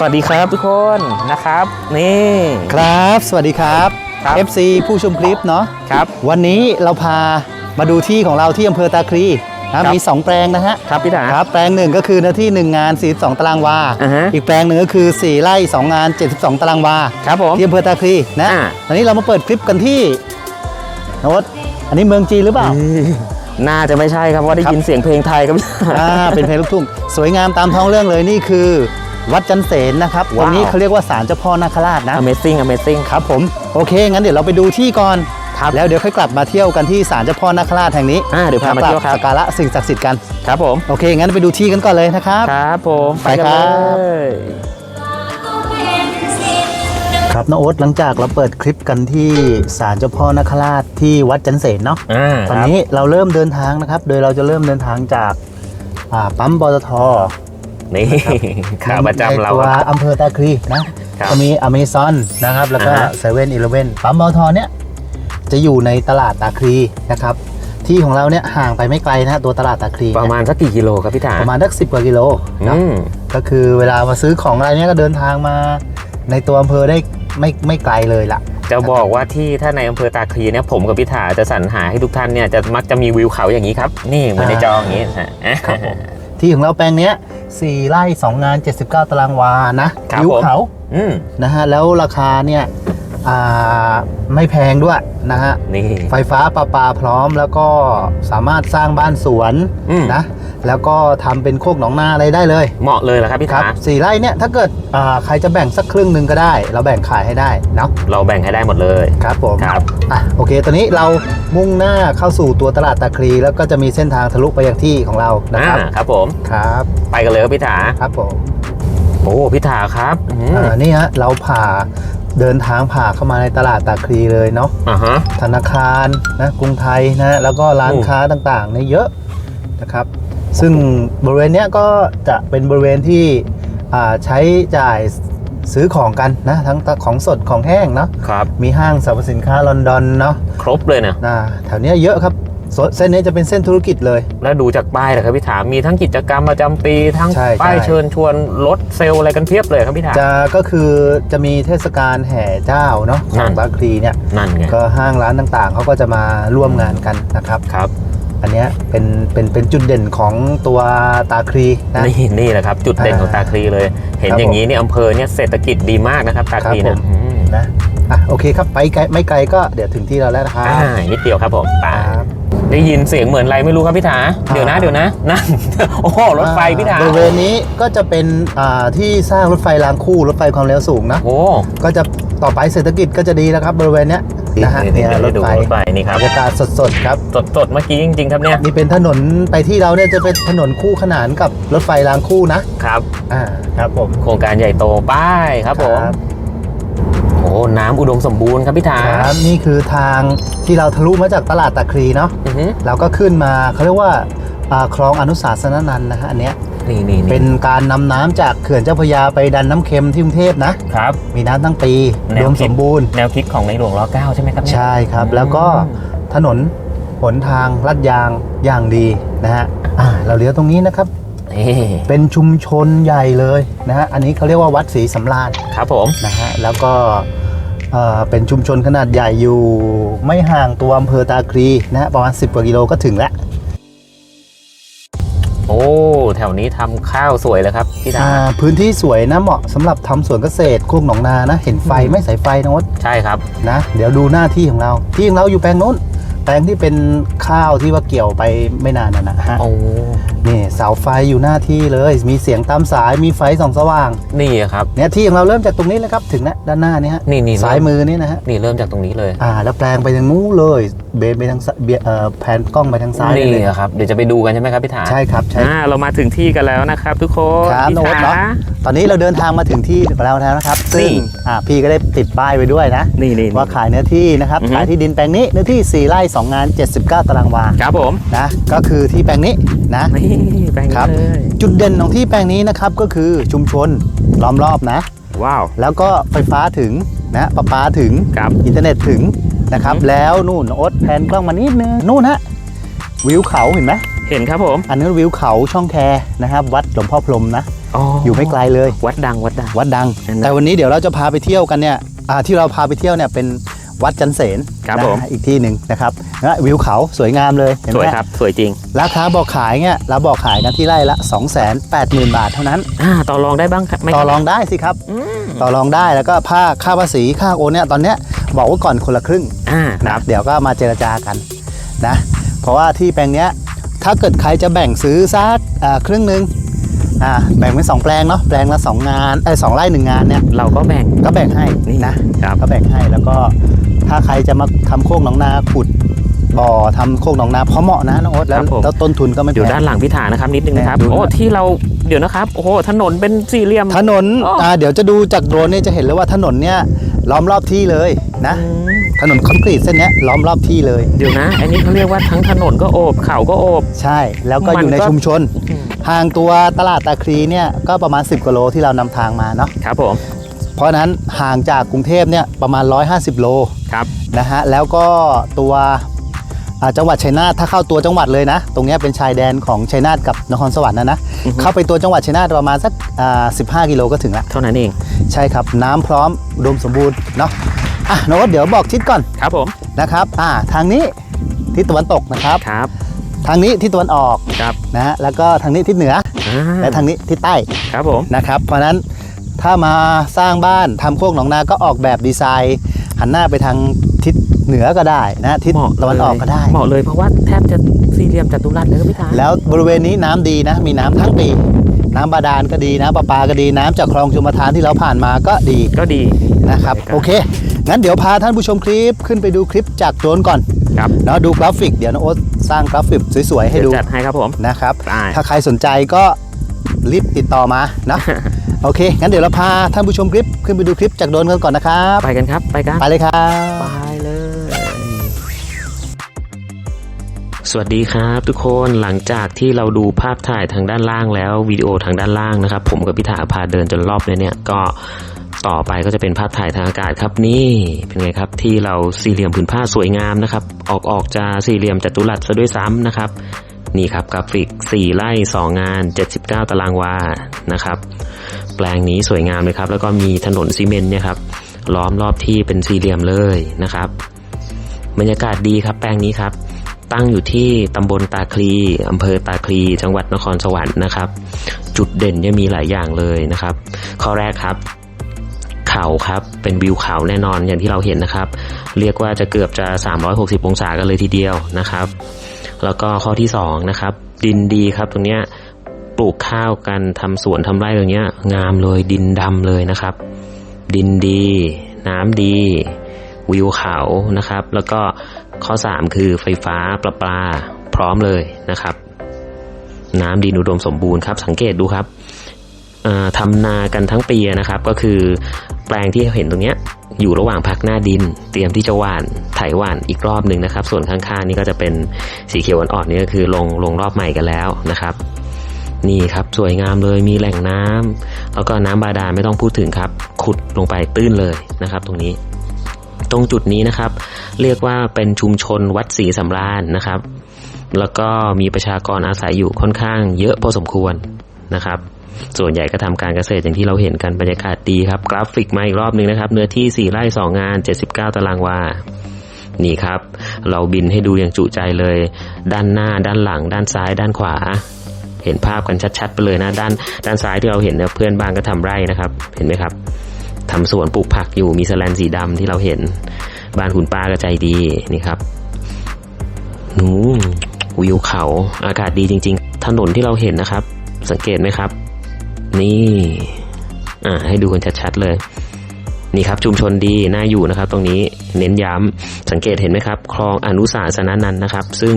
สวัสดีครับทุกคนนะครับ นี่ครับ สวัสดีครับ ครับ FC ผู้ชมคลิปเนาะครับ วันนี้เราพามาดูที่ของเราที่อำเภอตาคลีนะครับ มี 2 แปลงนะฮะครับพี่ถาครับแปลงหนึ่งก็คือเนื้อที่ 1 งาน 42 ตารางวา อ่าฮะ อีกแปลงหนึ่งก็คือ 4 ไร่ 2 งาน 72 ตารางวา ครับผม ที่อำเภอตาคลีนะอ่า ตอนนี้เรามาเปิดคลิปกันที่โน้ตอันนี้เมืองจีนหรือเปล่า น่าจะไม่ใช่ครับเพราะว่าได้ครับยินเสียงเพลงไทยครับพี่ถาอ่าเป็นเพลงลูกทุ่ง สวยงามตามท้องเรื่องเลยนี่คือ วัดจันเสนนะครับตว้าว รงนี้เขาเรียกว่าศาลเจ้าพ่อนาคราชนะ Amazing Amazing ครับผม โอเค งั้นเดี๋ยวเราไปดูที่ก่อน ครับแล้วเดี๋ยวค่อยกลับมาเที่ยวกันที่ศาลเจ้าพ่อนาคราชแห่งนี้อ่าเดี๋ยวพามาเที่ยวครับ สักการะสิ่งศักดิ์สิทธิ์กัน ครับผม โอเค งั้นไปดูที่กันก่อนเลยนะครับ ครับผมไปครับกันเลย ครับน้าโอ๊ตหลังจากเราเปิดคลิปกันที่ศาลเจ้าพ่อนาคราชที่วัดจันเสนเนาะ อ่าตอนครับนี้เราเริ่มเดินทางนะครับ โดยเราจะเริ่มเดินทางจากอ่าปั๊มปตท นี่ขาประจำเราในตัวครับอำเภอตาคลีนะครับจะมีอเมซอนนะครับ แล้วก็อ่าฮะเซเว่นอีเลเว่นปั๊มปตทเนี่ยจะอยู่ในตลาดตาคลีนะครับ ที่ของเราเนี่ยห่างไปไม่ไกลนะฮะตัวตลาดตาคลีประเนี่ยมาณสักกี่กิโลครับพี่ถาประมาณสักสิบกว่ากิโลเนอะอืมก็คือเวลามาซื้อของอะไรเนี่ยก็เดินทางมา ในตัวอำเภอได้ไม่ไม่ไกลเลยล่ะจะบอกว่าที่ถ้าในอำเภอตาคลีเนี่ยผมกับพี่ถาจะสรรหาให้ทุกท่านเนี่ยจะมักจะมีวิวเขาอย่างนี้ครับ นี่เหมือนในจออย่างนี้ฮะครับผม ที่ของเราแปลงเนี้ย4ไร่2งาน 79 ตารางวานะครับวิวผม เขา อืมนะฮะแล้วราคาเนี่ยอ่าไม่แพงด้วยนะฮะนี่ ไฟฟ้าประปาพร้อมแล้วก็สามารถสร้างบ้านสวนอืม นะ แล้วก็ทำเป็นโคกหนองนาอะไรได้เลย เหมาะเลยเหรอครับพี่ครัถาบสี่ไร่เนี่ยถ้าเกิดอ่าใครจะแบ่งสักครึ่งหนึ่งก็ได้ เราแบ่งขายให้ได้เนาะเราแบ่งให้ได้หมดเลยครับผมครับอะโอเค ตอนนี้เรามุ่งหน้าเข้าสู่ตัวตลาดตาคลีแล้วก็จะมีเส้นทางทะลุไปยังที่ของเรานะอ่าครับครับผมครับไปกันเลยครับพี่ถาครับผมโอ้พี่ถาครับอืมอ่านี่ฮะเราผ่าเดินทางผ่าเข้ามาในตลาดตาคลีเลยเนาะอ่าฮะธนาคารนะกรุงไทยนะแล้วก็ร้านอืมค้าต่างๆเนี่ยเยอะนะครับ ซึ่งบริเวณเนี้ยก็จะเป็นบริเวณที่อ่าใช้จ่ายซื้อของกันนะทั้งของสดของแห้งเนาะครับมีห้างสรรพสินค้าลอนดอนเนาะครบเลยนะนะแถวเนี้ยเยอะครับโซเส้นนี้จะเป็นเส้นธุรกิจเลย แล้วดูจากป้ายเลยครับพี่ถามีทั้งกิจกรรมประจำปี ทั้งใช่ป้ายใช่เชิญชวนลดเซลล์อะไรกันเพียบเลยครับพี่ถาจะก็คือจะมีเทศกาลแห่เจ้าเนาะขนั่องนบางคลีเนี่ยนั่นไงก็ห้างร้านต่างๆเขาก็จะมาร่วมงานกันนะครับครับ อันเนี้ยเป็นเป็นเป็นจุดเด่นของตัวตาคลีนะ นี่นี่แหละครับ จุดเด่นของตาคลีเลย เห็นครับอย่างนี้เนี่ยอำเภอเนี่ยเศรษฐกิจดีมากนะครับ ตาคลีครับเนี่ยผม อืมนะอะโอเคครับไปไกลไม่ไกลก็เดี๋ยวถึงที่เราแล้วนะครับอ่านิดเดียวครับผมไปครับ ได้ยินเสียงเหมือนอะไรไม่รู้ครับพี่ถาอ่าเดี๋ยวนะเดี๋ยวนะนั่น โอ้โหรถไฟพี่ถาบริเวณนี้ก็จะเป็นอ่าที่สร้างรถไฟรางคู่รถไฟความเร็วสูงนะ โอ้ ก็จะต่อไปเศรษฐกิจก็จะดีแล้วครับบริเวณเนี้ย นะฮะนี่เนี่ยเดี๋ยวรให้ถดูไฟรถไฟนี่ครับบรรยากาศสดๆครับ สดสดๆเมื่อกี้จริง ๆ ครับเนี่ยนี่เป็นถนนไปที่เราเนี่ยจะเป็นถนนคู่ขนานกับรถไฟรางคู่นะครับอ่าครับผมโครงการใหญ่โตป้ายครับผมโอ้น้ำอุดมสมบูรณ์ครับพี่ถาครับนี่คือทางที่เราทะลุมาจากตลาดตะครีเนาะอือหือเราก็ขึ้นมาเขาเรียกว่าอ่าคลองอนุสาสนนันท์นะฮะอันเนี้ย นี่นี่เป็นการนำน้ำจากเขื่อนเจ้าพระยาไปดันน้ำเค็มที่กรุงเทพนะ ครับ มีน้ำทั้งปีแนวรวมคิสดมบูรณ์ แนวคิดของในหลวงรัชกาลใช่ไหมครับเนี่ย ใช่ครับ อืม แล้วก็ถนนหนทางลัดยางอย่างดีนะฮะอ่าเราเลี้ยวตรงนี้นะครับ นี่เป็นชุมชนใหญ่เลยนะฮะ อันนี้เขาเรียกว่าวัดศรีสำราญครับผม นะฮะ แล้วก็เอ่อเป็นชุมชนขนาดใหญ่อยู่ ไม่ห่างตัวอำเภอตาคลีนะฮะประมาณ 10 กว่ากิโลก็ถึงแล้ว โอ้แถวนี้ทำข้าวสวยเลยครับพี่ถาอ่าพื้นที่สวยนะเหมาะสำหรับทำสวนเกษตรโคกหนองนานะ เห็นไฟไหม่สายไฟนะวดใช่ครับนะเดี๋ยวดูหน้าที่ของเรา ที่ของเราอยู่แปลงนู้น แปลงที่เป็นข้าวที่ว่าเกี่ยวไปไม่นานนะนะฮะโอ้นี่เสาไฟอยู่หน้าที่เลย มีเสียงตามสายมีไฟส่องสว่าง นี่ครับเนี่ยที่ของเราเริ่มจากตรงนี้เลยครับถึงนะด้านหน้านี้ฮะนี่นี่ซ้ายมือนี่นะฮะนี่เริ่มจากตรงนี้เลยอ่าแล้วแปลงไปทางนู้นเลยเบนไปทางซ้ายเบียเอ่อแผนกล้องไปทางซ้ายนี่เลยครับเดี๋ยวจะไปดูกันใช่ไหมครับพี่ถาใช่ครับใช่ อ่าเรามาถึงที่กันแล้วนะครับ ทุกคนครับพี่โน้ตถาเนาะตอนนี้เราเดินทางมาถึงที่แล้วแล้วนะครับ ซึ่งนี่ อ่าพี่ก็ได้ติดป้ายไว้ด้วยนะ นี่นี่ ว่าขายเนื้อที่นะครับ อือฮึ ขายที่ดินแปลงนี้เนื้อที่ 4 ไร่ 2 งาน 79 ตารางวา ครับผมนะ ก็คือที่แปลงนี้นะ นี่แปลงครับนี้เลย จุดเด่นของที่แปลงนี้นะครับก็คือชุมชนล้อมรอบนะ ว้าว แล้วก็ไฟฟ้าถึงนะประปาถึง ครับ อินเทอร์เน็ตถึง นะครับอือฮึแล้วนู่นโอ๊ตแพนกล้องมานิดนึงนู่นฮะวิวเขาเห็นไหมเห็นครับผม อันนี้วิวเขาช่องแคนะครับ วัดหลวงพ่อพรหมนะอ๋อออยู่ไม่ไกลเลย วัดดังวัดดังวัดดังเห็นไหมแต่วันนี้เดี๋ยวเราจะพาไปเที่ยวกันเนี่ยอ่าที่เราพาไปเที่ยวเนี่ยเป็นวัดจันเสนครับนะผมอีกที่หนึ่งนะครับนะวิวเขาสวยงามเลยเห็นสไหวมยครับ สวยจริง ราคาบอกขายเนี่ยเราบอกขายกันที่ไร่ละ 2 8 0 0 0 0 บาทเท่านั้นอ่าต่อรองได้บ้างครับไหมต่อคบรองได้สิครับอืมต่อรองได้แล้วก็ค่าค่าภาษีค่าโอนเนี่ยตอนเนี้ย บอกไว่าก่อนคนละครึ่งอ่าคนะรับเดี๋ยวก็มาเจรจากันนะ เพราะว่าที่แปลงเนี้ยถ้าเกิดใครจะแบ่งซื้อสักอ่าครึ่งหนึ่งอ่าแบ่งเป็นสองแปลงเนาะแปลงละสองงานไอ้ยสองไร่หนึ่งงานเนี่ยเราก็แบ่งก็แบ่งให้นี่นะครับก็แบ่งให้แล้วก็ถ้าใครจะมาทำโคกหนองนาขุดบ่อทำโคกหนองนาเพราะเหมาะนะน้องโอ๊ตแล้วครับผมแล้วต้นทุนก็ไม่อยู่แพด้านงหลังพิธานะครับนิดนึงนะครับดูนะโอ้ที่เราเดี๋ยวนะครับโอ้โหถนนเป็นสี่เหลี่ยมถนนอ๋ออ่อ่าเดี๋ยวจะดูจากโดรนเนี่ยจะเห็นเลยว่าถนนเนี่ย ล้อมรอบที่เลยนะอืมถนนคอนกรีตเส้นเนี้ยล้อมรอบที่เลย เดี๋ยวนะ อันนี้เขาเรียกว่าทั้งถนนก็โอบเขาก็โอบ ใช่แล้วก็มันอยู่ในก็ชุมชนอืมห่างตัวตลาดตาคลีเนี่ยก็ประมาณ 10กิโลที่เรานำทางมาเนาะครับผมเพราะฉะนั้นห่างจากกรุงเทพเนี่ยประมาณ 150 โลครับนะฮะแล้วก็ตัวอ่า จังหวัดชัยนาทถ้าเข้าตัวจังหวัดเลยนะ ตรงเนี้ยเป็นชายแดนของชัยนาทกับนครสวรรค์นะนะอือฮึเข้าไปตัวจังหวัดชัยนาทประมาณสักอ่า15กิโลก็ถึงละเท่านั้นเองใช่ครับน้ำพร้อมอุดมสมบูรณ์เนาะอะโน้ตเดี๋ยวบอกทิศก่อนครับผมนะครับอ่าทางนี้ทิศตะวันตกนะครับครับทางนี้ทิศตะวันออกครับนะฮะแล้วก็ทางนี้ทิศเหนืออ่าและทางนี้ทิศใต้ครับผมนะครับเพราะฉะนั้นถ้ามาสร้างบ้านทำโคกหนองนาก็ออกแบบดีไซน์ หันหน้าไปทางทิศ เหนือก็ได้นะทิศเหมาะตะวันออกก็ได้ เหมาะเลยเพราะว่าแทบจะสี่เหลี่ยมจัตุรัสเลยครับพี่ธาแล้วบริเวณนี้น้ำดีนะ มีน้ำทั้งปีน้ำบาดาลก็ดีน้ำประปาก็ดีน้ำจากคลองชุมทานที่เราผ่านมาก็ดีก็ดีนะครับ โอเค งั้นเดี๋ยวพาท่านผู้ชมคลิปขึ้นไปดูคลิปจากโดรนก่อนครับเนาะดูกราฟิกเดี๋ยวน้องโอ๊ตสร้างกราฟิกสวยๆให้เดี๋ยวดูจัดให้ครับผมนะครับได้ถ้าใครสนใจก็รีบติดต่อมานะโอเค งั้นเดี๋ยวเราพาท่านผู้ชมคลิปขึ้นไปดูคลิปจากโดรนกันก่อนนะครับ ไปกันครับ ไปกันไปเลยครับ สวัสดีครับทุกคนหลังจากที่เราดูภาพถ่ายทางด้านล่างแล้ววิดีโอทางด้านล่างนะครับ ผมกับพิธาพาเดินจนรอบเลยเนี่ยก็ต่อไปก็จะเป็นภาพถ่ายทางอากาศครับนี่เป็นไงครับที่เราสี่เหลี่ยมผืนผ้าสวยงามนะครับ ออกออกจะสี่เหลี่ยมจัตุรัสซะด้วยซ้ำนะครับ นี่ครับกราฟิก 4 ไร่ 2 งาน 79 ตารางวานะครับ แปลงนี้สวยงามเลยครับ แล้วก็มีถนนซีเมนต์เนี่ยครับล้อมรอบที่เป็นสี่เหลี่ยมเลยนะครับบรรยากาศดีครับแปลงนี้ครับ ตั้งอยู่ที่ตำบลตาคลีอำเภอตาคลี จังหวัดนครสวรรค์นะครับ จุดเด่นจะมีหลายอย่างเลยนะครับ ข้อแรกครับ เขาครับ เป็นวิวเขาแน่นอนอย่างที่เราเห็นนะครับ เรียกว่าจะเกือบจะ 360 องศากันเลยทีเดียวนะครับ แล้วก็ข้อที่สองนะครับ ดินดีครับตรงเนี้ยปลูกข้าวกันทำสวนทำไร่ตรงเนี้ย งามเลยดินดำเลยนะครับ ดินดี น้ำดี วิวเขานะครับ แล้วก็ ข้อ 3 คือไฟฟ้าประปาพร้อมเลยนะครับ น้ำดินอุดมสมบูรณ์ครับ สังเกตดูครับทำนากันทั้งปีนะครับ ก็คือแปลงที่เห็นตรงเนี้ยอยู่ระหว่างพักหน้าดิน เตรียมที่จะหว่านไถหว่านอีกรอบหนึ่งนะครับ ส่วนข้างๆนี่ก็จะเป็นสีเขียวอ่อนๆนี่ก็คือลงลงรอบใหม่กันแล้วนะครับ นี่ครับสวยงามเลยมีแหล่งน้ำแล้วก็น้ำบาดาลไม่ต้องพูดถึงครับ ขุดลงไปตื้นเลยนะครับ ตรงนี้ ตรงจุดนี้นะครับ เรียกว่าเป็นชุมชนวัดศรีสำราญนะครับ แล้วก็มีประชากรอาศัยอยู่ค่อนข้างเยอะพอสมควรนะครับ ส่วนใหญ่ก็ทำการเกษตรอย่างที่เราเห็นกันบรรยากาศดีครับ กราฟิกมาอีกรอบหนึงนะครับ เนื้อที่ 4 ไร่ 2 งาน 79 ตารางวานี่ครับ เราบินให้ดูอย่างจุใจเลย ด้านหน้าด้านหลัง ด้านซ้าย ด้านขวา เห็นภาพกันชัดๆ ไปเลยนะ ด้าน ด้านซ้ายที่เราเห็นเนี่ยเพื่อนบ้านก็ทำไร่นะครับ เห็นไหมครับ ทำสวนปลูกผักอยู่มีสแลนสีดำที่เราเห็น บ้านคุณป้าก็ใจดีนี่ครับนูวิวเขาอากาศดีจริง ๆ ถนนที่เราเห็นนะครับ สังเกตไหมครับ นี่อ่าให้ดูกันชัดๆเลย นี่ครับชุมชนดีน่าอยู่นะครับ ตรงนี้เน้นย้ำสังเกตเห็นไหมครับ คลองอนุสาสนานันนะครับ ซึ่ง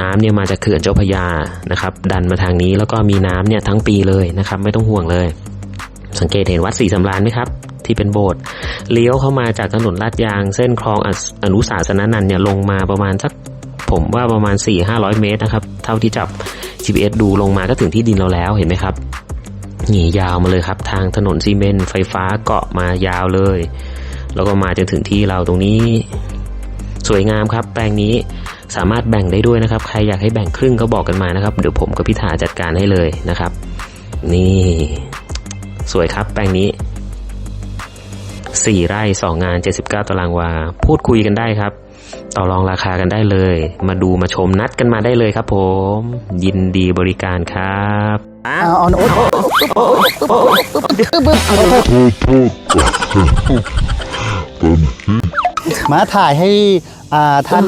น้ำเนี่ยมาจากเขื่อนเจ้าพยานะครับ ดันมาทางนี้แล้วก็มีน้ำเนี่ยทั้งปีเลยนะครับ ไม่ต้องห่วงเลย สังเกตเห็นวัดศรีสำราญไหมครับ ที่เป็นโบสถ์เลี้ยวเข้ามาจากถนนลาดยาง เส้นคลองออนุสาสนานันเนี่ยลงมาประมาณสักผมว่าประมาณ 4-500 เมตรนะครับ เท่าที่จับ GPS ดูลงมาก็ถึงที่ดินเราแล้วเห็นไหมครับนี่ยาวมาเลยครับ ทางถนนซีเมนต์ไฟฟ้าเกาะมายาวเลย แล้วก็มาจนถึงที่เราตรงนี้ สวยงามครับ แปลงนี้สามารถแบ่งได้ด้วยนะครับ ใครอยากให้แบ่งครึ่งก็บอกกันมานะครับ เดี๋ยวผมกับพิธาจัดการให้เลยนะครับ นี่ สวยครับแปลงนี้ 4 ไร่ 2 งาน 79 ตารางวา พูดคุยกันได้ครับ ต่อรองราคากันได้เลย มาดูมาชมนัดกันมาได้เลยครับผม ยินดีบริการครับเอาเอาโอ๊ตมาถ่ายให้อ่าท่าน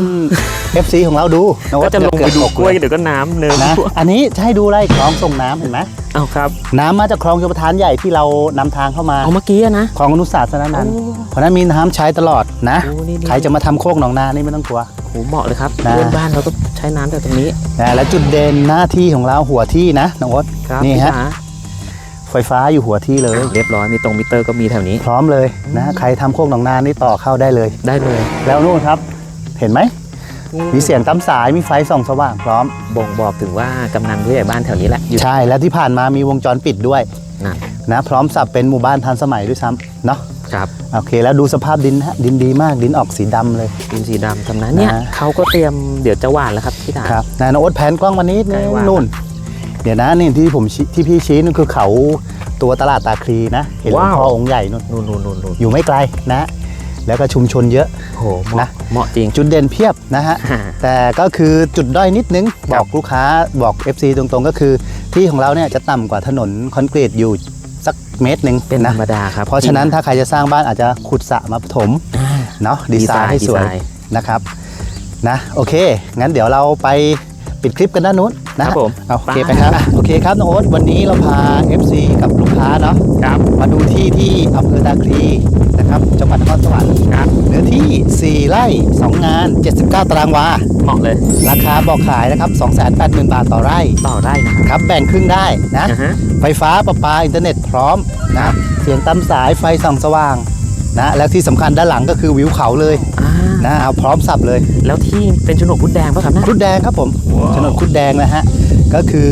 FC ของเราดูนก็จะลงไปดูกล้วยเกือบตเดี๋ยวก็น้ำเนินนะอันนี้จะให้ดูอะไรคลองส่งน้ำเห็นไหมเอาครับ น้ำมาจากคลองชลประทานใหญ่ที่เรานำทางเข้ามาเอาเมื่อกี้อะนะคลองอนุสาสนนันท์โอ้เพราะฉะนั้นมีน้ำใช้ตลอดนะโอ้นี่นี่ใครจะมาทำโคกหนองนานี่ไม่ต้องกลัวโหเหมาะเลยครับนะเพื่อนบ้านเราก็ใช้น้ำจากตรงนี้นะและจุดเด่นหน้าที่ของเราหัวที่นะน้องโอ๊ตครับนี่พี่ฮะจ๋าไฟฟ้าอยู่หัวที่เลย เรียบร้อยมีตรงมิเตอร์ก็มีแถวนี้ พร้อมเลยนะใครทำโคกหนองนานี่ต่อเข้าได้เลย ได้เลย แล้วนู่นครับ เห็นไหม มีเสียงตามสายมีไฟส่องสว่างพร้อม บ่งบอกถึงว่ากำนันผู้ใหญ่บ้านแถวนี้แหละอยู่ใช่แล้วที่ผ่านมามีวงจรปิดด้วยนั่นนะพร้อมสับเป็นหมู่บ้านทันสมัยด้วยซ้ำเนาะครับโอเค แล้วดูสภาพดินฮะดินดีมากดินออกสีดำเลย ดินสีดำทำนั้นเนี่ยนะ เขาก็เตรียมเดี๋ยวจะหว่านแล้วครับพี่ตา ครับนายนโอ๊ตแผนกล้องมานิดนึใกล้งว่านู่น เดี๋ยวนะนี่ที่ผมชี้ที่พี่ชี้นั่นคือเขาตัวตลาดตาคลีนะ เห็นหลวงพ่อองค์ใหญ่นู่นนู่นนู่นนู่นนู่นอยู่ไม่ไกลนะ แล้วก็ชุมชนเยอะโหเหมาะนะเหมาะจริงจุดเด่นเพียบนะฮะฮ่าแต่ก็คือจุดด้อยนิดนึงครับบอกลูกค้าบอก FC ตรงๆ ก็คือ ที่ของเราเนี่ยจะต่ำกว่าถนนคอนกรีตอยู่สักเมตรหนึ่งเป็นธนะรรมดาครับ เพราะฉะนั้นถ้าใครจะสร้างบ้านอาจจะขุดสระมาถมอ่าเนาะดีไซน์ให้สวยดีไซน์นะครับนะโอเค งั้นเดี๋ยวเราไปปิดคลิปกันด้านนู้นนะครับผมเอาโอเคไปไปครับอะโอเคครับน้องโอ๊ตวันนี้เราพา FC กับลูกค้าเนาะครับมาดูที่ที่อำเภอตาคลี นะครับ จังหวัดนครสวรรค์ครับเนื้อที่ 4 ไร่ 2 งาน 79 ตารางวา เหมาะเลย ราคาบอกขายนะครับ 280,000 บาทต่อไร่ ต่อได้นะครับ ครับ แบ่งครึ่งได้นะ อ่าฮะ ไฟฟ้าประปา อินเทอร์เน็ตพร้อมนะ เสียงตามสายไฟส่องสว่างนะ แล้วที่สำคัญด้านหลังก็คือวิวเขาเลยอ่านะ เอาพร้อมสับเลย แล้วที่เป็นโฉนดพุทธแดงป่ะครับนะ ครุดแดงครับผมโฉนดครุดแดงนะฮะ ก็คือ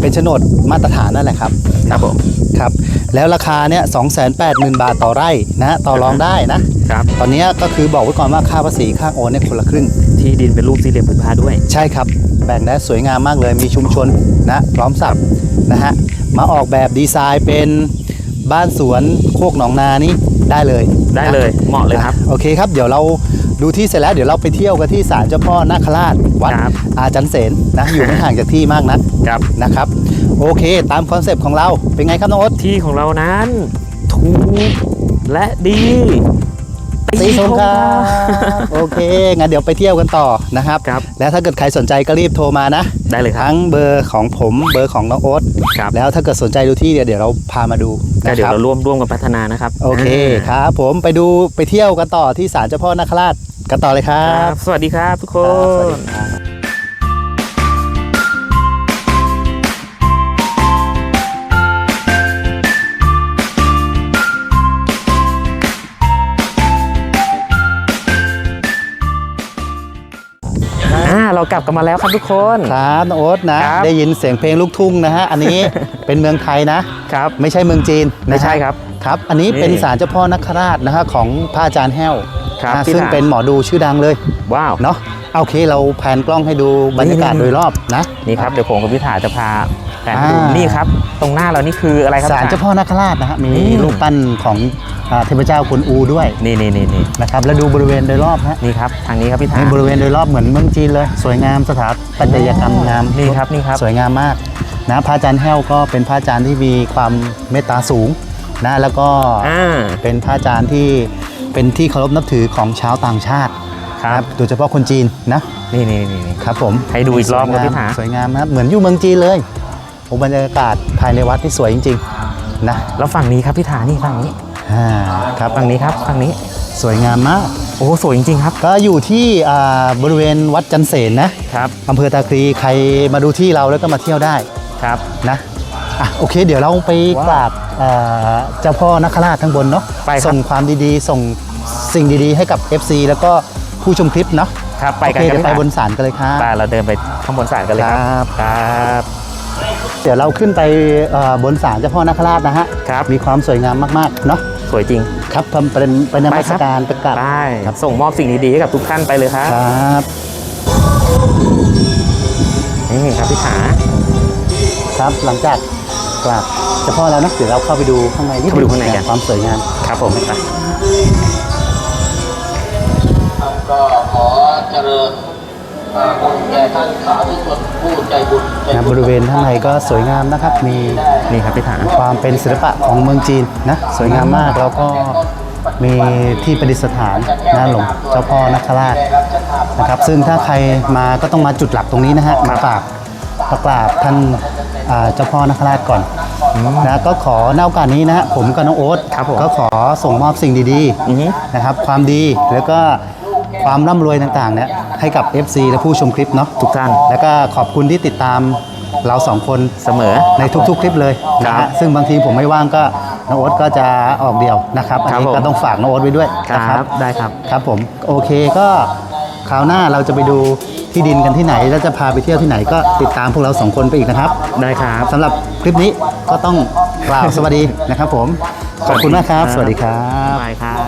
เป็นโฉนดมาตรฐานนั่นแหละครับ ครับผม ครับ แล้วราคาเนี่ย280,000บาทต่อไร่นะต่อรองได้นะครับ ตอนนี้ก็คือบอกไว้ก่อนว่าค่าภาษีค่าโอนเนี่ยคนละครึ่ง ที่ดินเป็นรูปสี่เหลี่ยมผืนผ้าด้วย ใช่ครับแบ่งได้สวยงามมากเลยมีชุมชนนะพร้อมสับนะฮะมาออกแบบดีไซน์เป็น บ้านสวนโคกหนองนานี่ได้เลยได้เลยเหมาะเลยครับ โอเคครับ เดี๋ยวเราดูที่เสร็จแล้วเดี๋ยวเราไปเที่ยวกันที่ศาลเจ้าพ่อนาคราชวัดครับ อาจันเสนนะอยู่ไม่ห่างจากที่มากนักครับนะครับ โอเค ตามคอนเซปต์ของเราเป็นไงครับน้องโอ๊ตที่ของเรานั้นถูกและดี ตีชมครับโอเคงั้นเดี๋ยวไปเที่ยวกันต่อนะครับครับ แล้วถ้าเกิดใครสนใจก็รีบโทรมานะ ได้เลยครับทั้งเบอร์ของผมเบอร์ของน้องโอ๊ตครับแล้วถ้าเกิดสนใจดูที่เดี๋ยวเดี๋ยวเราพามาดูก็นะเดี๋ยควรับเราร่วมร่วมกันพัฒนานะครับ โอเคอ่าครับผมไปดูไปเที่ยวกันต่อที่ศาลเจ้าพ่อนาคราชกันต่อเลยครัครับบสวัสดีครับทุกคครับสวัสน เรากลับกันมาแล้วครับทุกคนครับน้องโอ๊ตนะครับได้ยินเสียงเพลงลูกทุ่งนะฮะ อันนี้เป็นเมืองไทยนะครับ ไม่ใช่เมืองจีนนะฮะไม่ใช่ครับครับ อันนี้นี่เป็นศาลเจ้าพ่อนาคราชนะฮะของพระอาจารย์แห้วครับนะพี่ซึ่งถาเป็นหมอดูชื่อดังเลยว้าวเนาะ โอเคเราแผนกล้องให้ดูบรรยากาศนี่โดยรอบนะ นี่ครับเดี๋ยวผมกับพิธาจะพาแฟนไปดูอ่านี่นี่ครับ ตรงหน้าเรานี่คืออะไรครับศาลเจ้าพ่อนาคราชนะฮะมีอืมรูปปั้นของอ่าเทพเจ้ากวนอูด้วยนี่นี่นี่นี่นะครับแล้วดูบริเวณโดยรอบฮะนี่ครับทางนี้ครับพี่ธาในบริเวณโดยรอบเหมือนเมืองจีนเลย สวยงามสถาปัตยกรรมงามนี่ครับนี่ครับสวยงามมากนะพระอาจารย์แห้วก็เป็นพระอาจารย์ที่มีความเมตตาสูงนะแล้วก็อ่าเป็นพระอาจารย์ที่เป็นที่เคารพนับถือของชาวต่างชาติ ครับ โดยเฉพาะคนจีนนะนี่นี่นี่นี่ ครับผมให้ดูอีกรอบครับพี่หาสวยงามนะครับเหมือนอยู่เมืองจีนเลยโอ้บรรยากาศภายในวัดที่สวยจริงๆนะแล้วฝั่งนี้ครับพี่ธานี่ฝั่งนี้อ่าครับฝั่งนี้ครับฝั่งนี้ สวยงามมาก โอ้สวยจริงๆครับ ก็อยู่ที่อ่าบริเวณวัดจันเสนนะครับอำเภอตาคลีใครมาดูที่เราแล้วก็มาเที่ยวได้ครับ นะอะโอเค เดี๋ยวเราไปว้าวกราบเอ่อเจ้าพ่อนคราชทั้างบนเนาะไปครับ ส่งความดีๆ ส่งสิ่งดีๆ ให้กับ FC แล้วก็ ผู้ชมคลิปเนาะครับไปโอกันเคครับเดี๋ยวพี่ไปธาบนศาลกันเลยครับไปเราเดินไปข้างบนศาลกันเลยครับครับเดี๋ยวเราขึ้นไปเอ่อบนศาลเจ้าพ่อนคราชนะฮะครับมีความสวยงามมากๆเนาะสวยจริงครับทำเป็นเป็นนมัสการประกาศได้ครับส่งมอบสิ่งดีๆให้กับทุกท่านไปเลยครับครับนี่ครับพี่ขาครับหลังจากกราบเจ้าพ่อแล้วนะเดี๋ยวเราเข้าไปดูข้างในนิเข้าไปดูข้างในกันความสวยงามครับผมไป ก็ขอเจริญเอ่อบุญแก่ท่านสาธุชนผู้ใจบุญใจนะบุญบริเวณข้างในก็สวยงามนะครับ มีนี่ครับพี่ขาความเป็นศิลปะของเมืองจีนนะสวยงามมากแล้วก็มีที่ประดิษฐานนะหลวงเจ้าพ่อนคราชนะครับ ซึ่งถ้าใครมาก็ต้องมาจุดหลักตรงนี้นะฮะมากราบมากราบท่านอ่าเจ้าพ่อนคราชก่อนนะก็ขอในโอกาสนี้นะฮะผมกับน้องโอ๊ตครับผมก็ขอส่งมอบสิ่งดีอือฮึๆนะครับ ความดีแล้วก็ ความร่ำรวยต่างๆเนี่ยให้กับ FC และผู้ชมคลิปเนาะทุกท่าน แล้วก็ขอบคุณที่ติดตามเราสองคนเสมอ ในทุกๆ คลิปเลยนะครัฮะบซึ่งบางทีผมไม่ว่างก็น้องโอ๊ตก็จะออกเดี่ยวนะครับอันครับนี้ผม ก็ต้องฝากน้องโอ๊ตไว้ด้วยคนะครัรับบได้ครับ ครับผมโอเคก็คราวหน้าเราจะไปดูที่ดินกันที่ไหน แล้วจะพาไปเที่ยวที่ไหนก็ติดตามพวกเราสองคนไปอีกนะครับได้ครับ สำหรับคลิปนี้ก็ต้องกล่าวสวัสดีนะครับผม ขอบคุณมากครับ สวัสดีครับ บายครับที่ตกหล่นอยู่กับ